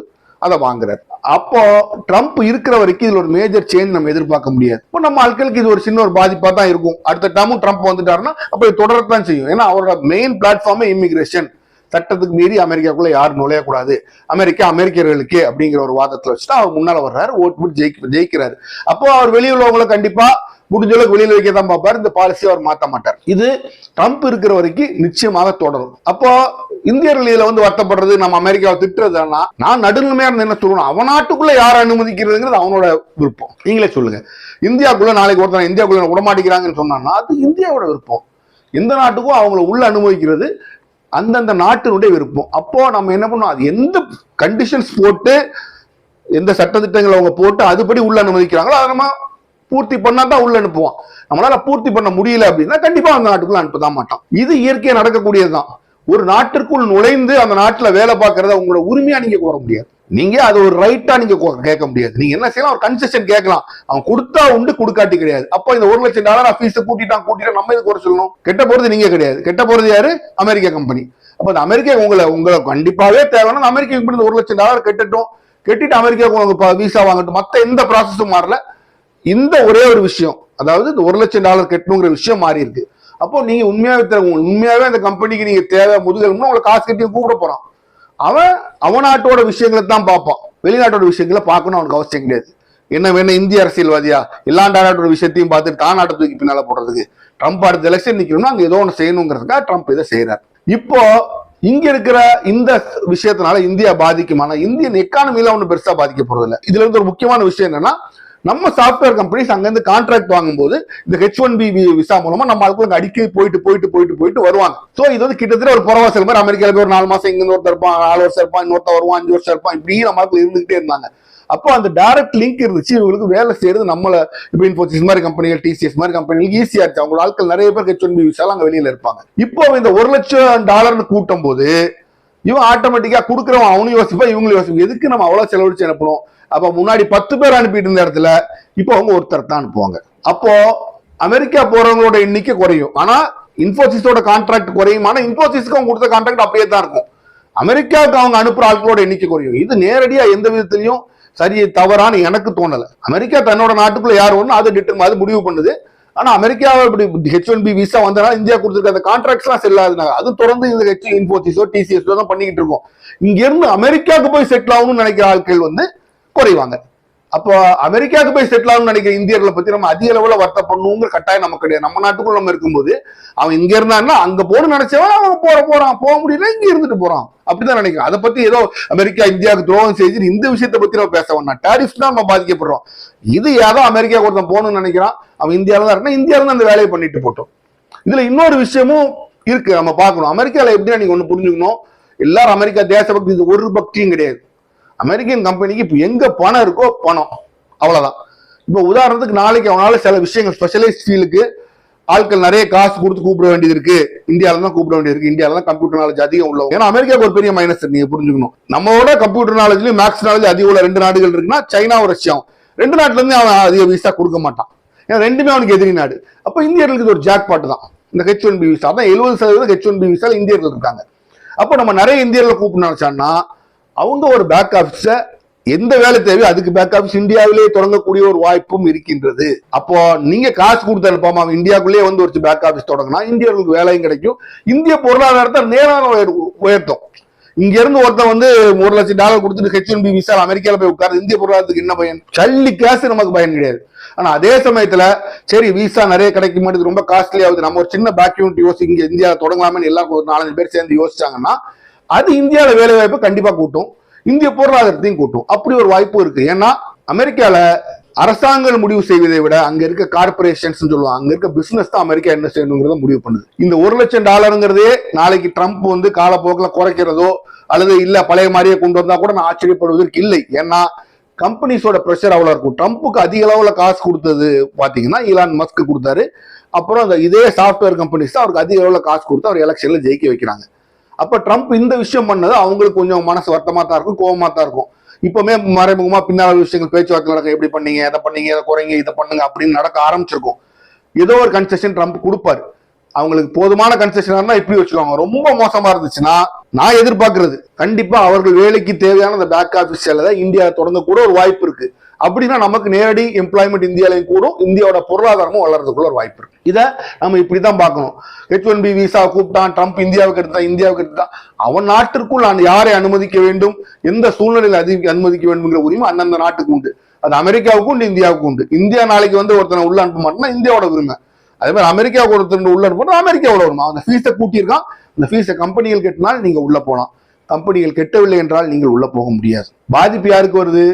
அதை வாங்குறாரு. அப்போ ட்ரம்ப் இருக்கிற வரைக்கும் இதுல ஒரு மேஜர் சேஞ்ச் நம்ம எதிர்பார்க்க முடியாது. இப்போ நம்ம ஆட்களுக்கு இது ஒரு சின்ன ஒரு பாதிப்பா தான் இருக்கும். அடுத்த டேமும் ட்ரம்ப் வந்துட்டாருன்னா அப்ப இது தொடரத்தான் செய்யும். ஏன்னா அவரோட மெயின் பிளாட்ஃபார்மே இமிகிரேஷன் சட்டத்துக்கு மீறி அமெரிக்காக்குள்ள யாரும் நுழையக்கூடாது. அமெரிக்கா அமெரிக்கர்களுக்கு அப்படிங்கிற ஒரு வாதத்துல வச்சுட்டு அவர் முன்னால வர்றாரு ஓட்டு போட்டு ஜெயிக்க ஜெயிக்கிறாரு. அப்போ அவர் வெளியே உள்ளவங்களை கண்டிப்பா முடிஞ்ச அளவுக்கு வைக்க தான் பார்ப்பார். இந்த பாலிசியை அவர் மாற்ற மாட்டார். இது ட்ரம்ப் இருக்கிற வரைக்கும் நிச்சயமாக தொடரும். அப்போ இந்தியர்கள் இதுல வந்து வருத்தப்படுறது நம்ம அமெரிக்காவை திட்டுறதுனா நான் நடுநிலைமையா இருந்து என்ன சொல்லணும்? அவன் நாட்டுக்குள்ள யாரை அனுமதிக்கிறதுங்கிறது அவனோட விருப்பம். நீங்களே சொல்லுங்க. இந்தியாக்குள்ள நாளைக்கு ஒருத்தன் இந்தியாக்குள்ள விடமாட்டிக்கிறாங்கன்னு சொன்னான்னா அது இந்தியாவோட விருப்பம். எந்த நாட்டுக்கும் அவங்கள உள்ள அனுமதிக்கிறது அந்தந்த நாட்டினுடைய விருப்பம். அப்போ நம்ம என்ன பண்ணோம் அது எந்த கண்டிஷன்ஸ் போட்டு எந்த சட்டத்திட்டங்களை அவங்க போட்டு அதுபடி உள்ள அனுமதிக்கிறாங்களோ அதை நம்ம பூர்த்தி பண்ணா தான் உள்ள அனுப்புவோம் நம்மளால பூர்த்தி பண்ண முடியல அப்படின்னா கண்டிப்பா அந்த நாட்டுக்குள்ள அனுப்பதான் மாட்டோம் இது இயற்கையா நடக்கக்கூடியதுதான். ஒரு நாட்டிற்குள் நுழைந்து அந்த நாட்டுல வேலை பார்க்கறத உங்களோட உரிமையா நீங்க கோர முடியாது. நீங்க அது ஒரு ரைட்டா நீங்க கேட்க முடியாது. நீங்க என்ன செய்யலாம்? ஒரு கன்செஷன் கேட்கலாம். அவன் கொடுத்தா உண்டு கொடுக்காட்டி கிடையாது. அப்போ இந்த ஒரு லட்சம் டாலர் ஃபீஸ் கூட்டிட்டான் கூட்டிட்டா நம்ம இது குறை சொல்லணும்? கெட்ட போறது நீங்க கிடையாது. கெட்ட போறது யாரு? அமெரிக்கா கம்பெனி அப்ப அந்த அமெரிக்கா உங்களை உங்களை கண்டிப்பாவே தேவைன்னா அமெரிக்க அமெரிக்கா கம்பெனி இந்த ஒரு லட்சம் டாலர் கெட்டட்டும். கட்டிட்டு அமெரிக்காவுக்கு உங்களுக்கு விசா வாங்கட்டும். மத்த எந்த ப்ராசஸும் மாறல. இந்த ஒரே ஒரு விஷயம் அதாவது இந்த ஒரு லட்சம் டாலர் கட்டணுங்கிற விஷயம் மாறி இருக்கு. அப்போ நீங்க உண்மையாவே தர உண்மையாவே அந்த கம்பெனிக்கு நீங்க தேவை முதுகெலும்புனா உங்களை காசு கட்டி கூப்பிட போறான். அவன் அவன் நாட்டோட விஷயங்களை தான் பார்ப்பான். வெளிநாட்டோட விஷயங்களை பார்க்கணும் அவனுக்கு அவசியம் கிடையாது. என்ன வேணும் இந்திய அரசியல்வாதியா எல்லா நாட்டோட விஷயத்தையும் பார்த்துட்டு தான் நாட்டை தூக்கி பின்னால போடுறதுக்கு ட்ரம்ப் அடுத்த எலெக்ஷன் நிக்கணும்னா அங்க ஏதோ ஒன்று செய்யணுங்கிறதுக்காக ட்ரம்ப் இதை செய்யறார் இப்போ இங்க இருக்கிற இந்த விஷயத்தினால இந்தியா பாதிக்குமானா இந்தியன் எக்கானமில ஒன்றும் பெருசா பாதிக்க போறது இதுல இருந்து ஒரு முக்கியமான விஷயம் என்னன்னா நம்ம சாஃப்ட்வேர் கம்பெனிஸ் அங்கேருந்து கான்ட்ராக்ட் வாங்கும்போது இந்த ஹெச் ஒன் பி விசா மூலமா நம்ம ஆளுக்கு அடிக்கடி போயிட்டு போயிட்டு போயிட்டு போயிட்டு வருவாங்க. ஸோ இது வந்து கிட்டத்தட்ட ஒரு புறவாசல் மாதிரி அமெரிக்காவில் போய் ஒரு நாலு மாசம் இங்க ஒருத்தர் இருப்பான் நாலு வருஷம் இருப்பான் இன்னொருத்தர் வருவான் அஞ்சு வருஷம் இருப்பான் இப்படி நம்ம இருந்துகிட்டே இருந்தாங்க. அப்போ அந்த டைரக்ட் லிங்க் இருந்துச்சு இவங்களுக்கு வேலை செய்யறது நம்மள இப்போ இன்ஃபோசிஸ் மாதிரி கம்பெனிகள் டிசிஎஸ் மாதிரி கம்பெனிகளுக்கு ஈஸியா இருந்துச்சு. அவங்களோட ஆட்கள் நிறைய பேர் ஹெச் ஒன் பி விசால அங்கே வெளியில இருப்பாங்க. இப்போ இந்த ஒரு லட்சம் டாலர்னு கூட்டும் போது இவன் ஆட்டோமேட்டிக்கா கொடுக்குறவன் அவனும் யோசிப்பா இவங்களும் யோசிப்பா எதுக்கு நம்ம அவ்வளவு செலவழிச்சு அனுப்பணும்? அப்போ முன்னாடி பத்து பேர் அனுப்பிட்டு இருந்த இடத்துல இப்போ அவங்க ஒருத்தர் தான் அனுப்புவாங்க. அப்போ அமெரிக்கா போறவங்களோட எண்ணிக்கை குறையும். ஆனா இன்ஃபோசிஸோட கான்ட்ராக்ட் குறையும். ஆனா இன்ஃபோசிஸ்க்கு அவங்க கொடுத்த கான்ட்ராக்ட் அப்படியே தான் இருக்கும். அமெரிக்காவுக்கு அவங்க அனுப்புற ஆட்களோட எண்ணிக்கை குறையும். இது நேரடியா எந்த விதத்திலையும் சரி தவறான்னு எனக்கு தோணல. அமெரிக்கா தன்னோட நாட்டுக்குள்ள யார் ஒண்ணு அதை டிட்டர் அது முடிவு பண்ணுது. ஆனா அமெரிக்காவை இப்படி ஹெச் ஒன் பி விசா வந்தனால இந்தியா கொடுத்துருக்க அந்த கான்ட்ராக்ட்ஸ் எல்லாம் செல்லாதுனாங்க. அது தொடர்ந்து இந்த ஹெச் இன்ஃபோசிஸோ டிசிஎஸோ தான் பண்ணிக்கிட்டு இருக்கோம். இங்க இருந்து அமெரிக்காவுக்கு போய் செட்டில் ஆகணும்னு நினைக்கிற ஆட்கள் வந்து குறைவாங்க. அப்போ அமெரிக்காவுக்கு போய் செட்டில் ஆகணும்னு நினைக்கிற இந்தியர்களை பத்தி நம்ம அதிக அளவுல வருத்தப்படணுங்கிற கட்டாயம் நமக்கு கிடையாது. நம்ம நாட்டுக்குள்ள நம்ம இருக்கும்போது அவன் இங்க இருந்தான்னா அங்க போகணும்னு நினைச்சவன் அவன் போற போறான். போக முடியல இங்க இருந்துட்டு போறான். அப்படிதான் நினைக்கிறேன். அதை பத்தி ஏதோ அமெரிக்கா இந்தியாவுக்கு துரோகம் செய்து இந்த விஷயத்தை பத்தி நம்ம பேச வேணாம். டாரிஃப் தான் நம்ம பாதிக்கப்படுறோம். இது ஏதோ அமெரிக்கா ஒருத்தன் போகணும்னு நினைக்கிறான். அவன் இந்தியாவில தான் இருக்கா இந்தியாவில தான் அந்த வேலையை பண்ணிட்டு போட்டோம். இதுல இன்னொரு விஷயமும் இருக்கு. நம்ம பார்க்கணும். அமெரிக்கால எப்படின்னா நீங்க ஒண்ணு புரிஞ்சுக்கணும். எல்லாரும் அமெரிக்கா தேசபக்தி இது ஒரு பக்தியும் கிடையாது. அமெரிக்கன் கம்பெனிக்கு இப்போ எங்க பணம் இருக்கோ பணம். அவ்வளவுதான். இப்போ உதாரணத்துக்கு நாளைக்கு அவனால சில விஷயங்கள் ஸ்பெஷலைஸ்ட் ஃபீலுக்கு ஆட்கள் நிறைய காசு கொடுத்து கூப்பிட வேண்டியது இருக்கு. இந்தியாவில தான் கூப்பிட வேண்டியது இருக்கு. இந்தியாவில தான் கம்ப்யூட்டர் நாலேஜ் அதிகம் உள்ளவங்க. ஏன்னா அமெரிக்காவுக்கு ஒரு பெரிய மைனஸ் நீங்க புரிஞ்சுக்கணும். நம்மளோட கம்ப்யூட்டர் நாலேஜ்லயும் மேக்ஸ் நாலேஜ் அதிகம் உள்ள ரெண்டு நாடுகள் இருக்குன்னா சைனாவும் ரஷ்யாவும். ரெண்டு நாட்டுல இருந்து அவன் அதிக விசா கொடுக்க மாட்டான். ஏன்னா ரெண்டுமே அவனுக்கு எதிரி நாடு. அப்ப இந்தியர்களுக்கு இது ஒரு ஜாக் பாட்டு தான். இந்த ஹெச் ஒன் பி விசா தான் எழுபது சதவீதம் ஹெச் ஒன் பி விசால இந்தியர்கள் இருக்காங்க. அப்போ நம்ம நிறைய இந்தியர்களை கூப்பிட்டு நினைச்சான்னா அவங்க ஒரு பேக் ஆஃபீஸ எந்த வேலை தேவையோ அதுக்கு பேக் ஆஃபீஸ் இந்தியாவிலேயே தொடங்கக்கூடிய ஒரு வாய்ப்பும் இருக்கின்றது. அப்போ நீங்க காசு கொடுத்த அனுப்பாம இந்தியாவுக்குள்ளேயே வந்து ஒரு பேக் ஆஃபீஸ் தொடங்கினா இந்தியர்களுக்கு வேலையும் கிடைக்கும். இந்திய பொருளாதாரத்தை நேரான உயர்- உயர்த்தும். இங்க இருந்து ஒருத்தன் வந்து ஒரு லட்சம் டாலர் கொடுத்துட்டு ஹெச் ஒன் பி விசா அமெரிக்கால போய் உட்கார்ந்து இந்திய பொருளாதாரத்துக்கு என்ன பயன்? சல்லி காசு நமக்கு பயன் கிடையாது. ஆனா அதே சமயத்துல சரி விசா நிறைய கிடைக்க மாட்டேது ரொம்ப காஸ்ட்லி ஆகுது. நம்ம ஒரு சின்ன பேக்யூனிட்டி யோசி இங்க இந்தியா தொடங்கலாமே எல்லாம் ஒரு நாலஞ்சு பேர் சேர்ந்து யோசிச்சாங்கன்னா அது இந்தியாவில் வேலை வாய்ப்பை கூட்டும். இந்திய பொருளாதாரத்தையும் கூட்டும். அப்படி ஒரு வாய்ப்பு இருக்கு. ஏன்னா அமெரிக்காவில் அரசாங்கம் முடிவு செய்வதை விட அங்க இருக்க கார்பரேஷன்ஸ் சொல்லுவாங்க. அங்க இருக்க பிசினஸ் தான் அமெரிக்கா என்ன செய்யணுங்கிறத முடிவு பண்ணுது. இந்த ஒரு லட்சம் டாலருங்கிறதே நாளைக்கு ட்ரம்ப் வந்து காலப்போக்கில் குறைக்கிறதோ அல்லது இல்ல பழைய மாதிரியே கொண்டு வந்தா கூட நான் ஆச்சரியப்படுவதற்கு இல்லை. ஏன்னா கம்பெனிஸோட ப்ரெஷர் அவ்வளோ இருக்கும். ட்ரம்ப்புக்கு அதிக அளவில் காசு கொடுத்தது பார்த்தீங்கன்னா ஈலான் மஸ்க்கு கொடுத்தாரு. அப்புறம் அந்த இதே சாஃப்ட்வேர் கம்பெனிஸ் தான் அவருக்கு அதிக அளவில் காசு கொடுத்து அவர் எலெக்ஷனில் ஜெயிக்க வைக்கிறாங்க. அப்ப ட்ரம்ப் இந்த விஷயம் பண்ணது அவங்களுக்கு கொஞ்சம் மனசு வருத்தமா தான் இருக்கும் கோபமா தான் இருக்கும். இப்பவுமே மறைமுகமா பின்னால விஷயங்கள் பேச்சுவார்த்தை நடக்க எப்படி பண்ணீங்க எதை பண்ணீங்க எதை குறைங்க இதை பண்ணுங்க அப்படின்னு நடக்க ஆரம்பிச்சிருக்கும். ஏதோ ஒரு கன்செஷன் ட்ரம்ப் கொடுப்பாரு. அவங்களுக்கு போதுமான கன்செஷனா இருந்தா இப்படி வச்சுக்கோங்க. ரொம்ப மோசமா இருந்துச்சுன்னா நான் எதிர்பார்க்கறது. கண்டிப்பா அவர்கள் வேலைக்கு தேவையான அந்த பேக் ஆபீஸ் தான் இந்தியா தொடங்க கூட ஒரு வாய்ப்பு இருக்கு. அப்படின்னா நமக்கு நேரடி எம்ப்ளாய்மெண்ட் இந்தியாலையும் கூடும். இந்தியாவோட பொருளாதாரமும் வளர்றதுக்குள்ள ஒரு வாய்ப்பு இருக்கு. இதை நம்ம இப்படி தான் பார்க்கணும் ஹெச் ஒன் பி விசா கூப்பிட்டான் ட்ரம்ப் இந்தியாவுக்கு எடுத்தான் இந்தியாவுக்கு எடுத்தான். அவன் நாட்டிற்குள் நான் யாரை அனுமதிக்க வேண்டும்? எந்த சூழ்நிலையில் அதி அனுமதிக்க வேண்டும்ங்கிற உரிமை அந்தந்த நாட்டுக்கு உண்டு. அது அமெரிக்காவுக்கும் உண்டு இந்தியாவுக்கும் உண்டு. இந்தியா நாளைக்கு வந்து ஒருத்தனை உள்ள அனுப்ப மாட்டேன்னா இந்தியாவோட உரிமை. அதே மாதிரி அமெரிக்காவுக்கு ஒருத்தர் உள்ள அனுப்பணும் அமெரிக்காவோட உரிமை. அந்த ஃபீஸை கூட்டியிருக்கான். அந்த ஃபீஸை கம்பெனிகள் கட்டினால் நீங்க உள்ள போகலாம். கம்பெனிகள் கெட்டவில்லை என்றால் நீங்கள் உள்ள போக முடியாது. பாதிப்பு யாருக்கு வருது?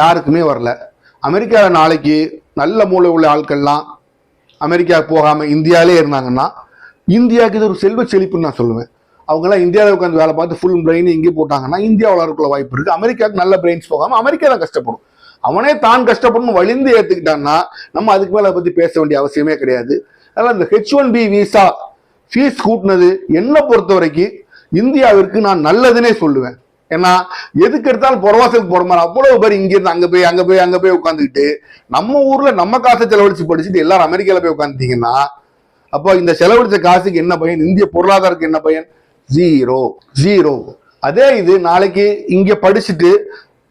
யாருக்குமே வரல. அமெரிக்காவில் நாளைக்கு நல்ல மூளை உள்ள ஆட்கள்லாம் அமெரிக்காவுக்கு போகாமல் இந்தியாவிலே இருந்தாங்கன்னா இந்தியாவுக்கு இது ஒரு செல்வ செழிப்புன்னு நான் சொல்லுவேன். அவங்கெல்லாம் இந்தியாவில் உட்காந்து வேலை பார்த்து ஃபுல் பிரெயின் எங்கே போட்டாங்கன்னா இந்தியா வளர்க்குள்ள வாய்ப்பு இருக்குது அமெரிக்காவுக்கு நல்ல பிரெயின்ஸ் போகாமல் அமெரிக்கா தான் கஷ்டப்படும். அவனே தான் கஷ்டப்படணும் வலிந்து ஏற்றுக்கிட்டான்னா நம்ம அதுக்கு மேலே பற்றி பேச வேண்டிய அவசியமே கிடையாது. அதனால் இந்த H one B visa fees கூட்டினது என்னை பொறுத்த வரைக்கும் இந்தியாவிற்கு நான் நல்லதுன்னே சொல்லுவேன். ஏன்னா எதுக்கு எடுத்தாலும் புறவாசலுக்கு போற மாதிரி அவ்வளவு பேர் இங்கிருந்து அங்க போய் அங்க போய் அங்க போய் உட்காந்துக்கிட்டு நம்ம ஊர்ல நம்ம காசை செலவழிச்சு படிச்சுட்டு எல்லாரும் அமெரிக்கால போய் உட்காந்துட்டீங்கன்னா அப்போ இந்த செலவழிச்ச காசுக்கு என்ன பயன்? இந்திய பொருளாதாரத்துக்கு என்ன பயன்? ஜீரோ ஜீரோ அதே இது நாளைக்கு இங்க படிச்சுட்டு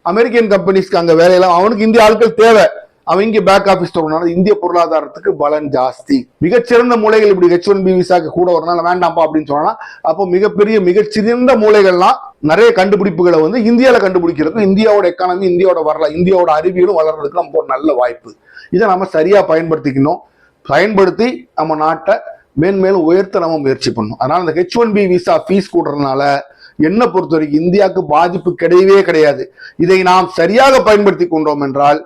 அமெரிக்கன் கம்பெனிஸ்க்கு அங்க வேலையெல்லாம் அவனுக்கு இந்திய ஆட்கள் தேவை. அவங்க பேக் ஆபீஸ் தொடங்கினால இந்திய பொருளாதாரத்துக்கு பலன் ஜாஸ்தி. மிகச்சிறந்த மூலைகள் இப்படி ஹெச் ஒன் பி விசாக்கு கூட வரனால வேண்டாம்ப்பா அப்படின்னு சொன்னா அப்போ மிகப்பெரிய மிகச்சிறந்த மூலைகள்லாம் நிறைய கண்டுபிடிப்புகளை வந்து இந்தியாவில் கண்டுபிடிக்கிறதுக்கும் இந்தியாவோட எக்கானமி இந்தியாவோட வரல இந்தியாவோட அறிவியலும் வளர்றதுக்கு நமக்கு ஒரு நல்ல வாய்ப்பு. இதை நம்ம சரியா பயன்படுத்திக்கணும். பயன்படுத்தி நம்ம நாட்டை மேன்மேலும் உயர்த்த நம்ம முயற்சி பண்ணணும். அதனால இந்த H one B visa fees கூடுறதுனால என்னை பொறுத்த வரைக்கும் இந்தியாவுக்கு பாதிப்பு கிடையவே கிடையாது. இதை நாம் சரியாக பயன்படுத்தி கொண்டோம் என்றால்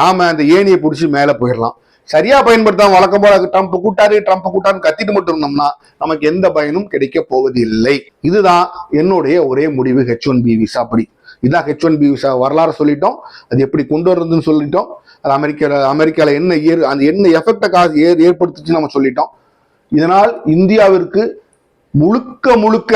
நாம அந்த ஏணியை பிடிச்சி மேலே போயிடலாம். சரியா பயன்படுத்தாம வழக்கம் போல ட்ரம்ப் கூட்டாரு ட்ரம்ப் கூட்டாருன்னு கத்திட்டு மட்டும் இருந்தோம்னா நமக்கு எந்த பயனும் கிடைக்க போவதில்லை. இதுதான் என்னுடைய ஒரே முடிவு ஹெச் ஒன் பி விசா படி. இதான் ஹெச் ஒன் பி விசா வரலாறு சொல்லிட்டோம். அது எப்படி கொண்டு வர்றதுன்னு சொல்லிட்டோம். அது அமெரிக்கால அமெரிக்காவில் என்ன ஏர் அந்த என்ன எஃபெக்டை காசு ஏர் ஏற்படுத்துச்சுன்னு நம்ம சொல்லிட்டோம். இதனால் இந்தியாவிற்கு முழுக்க முழுக்க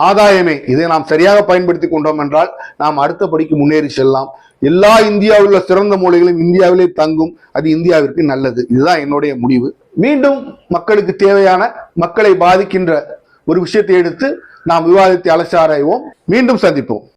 ஆதாயமே. இதை நாம் சரியாக பயன்படுத்தி கொண்டோம் என்றால் நாம் அடுத்த படிக்கு முன்னேறி செல்லலாம். எல்லா இந்தியாவில் உள்ள சிறந்த மூலைகளும் இந்தியாவிலே தங்கும். அது இந்தியாவிற்கு நல்லது. இதுதான் என்னுடைய முடிவு. மீண்டும் மக்களுக்கு தேவையான மக்களை பாதிக்கின்ற ஒரு விஷயத்தை எடுத்து நாம் விவாதித்து அலசாராய்வோம். மீண்டும் சந்திப்போம்.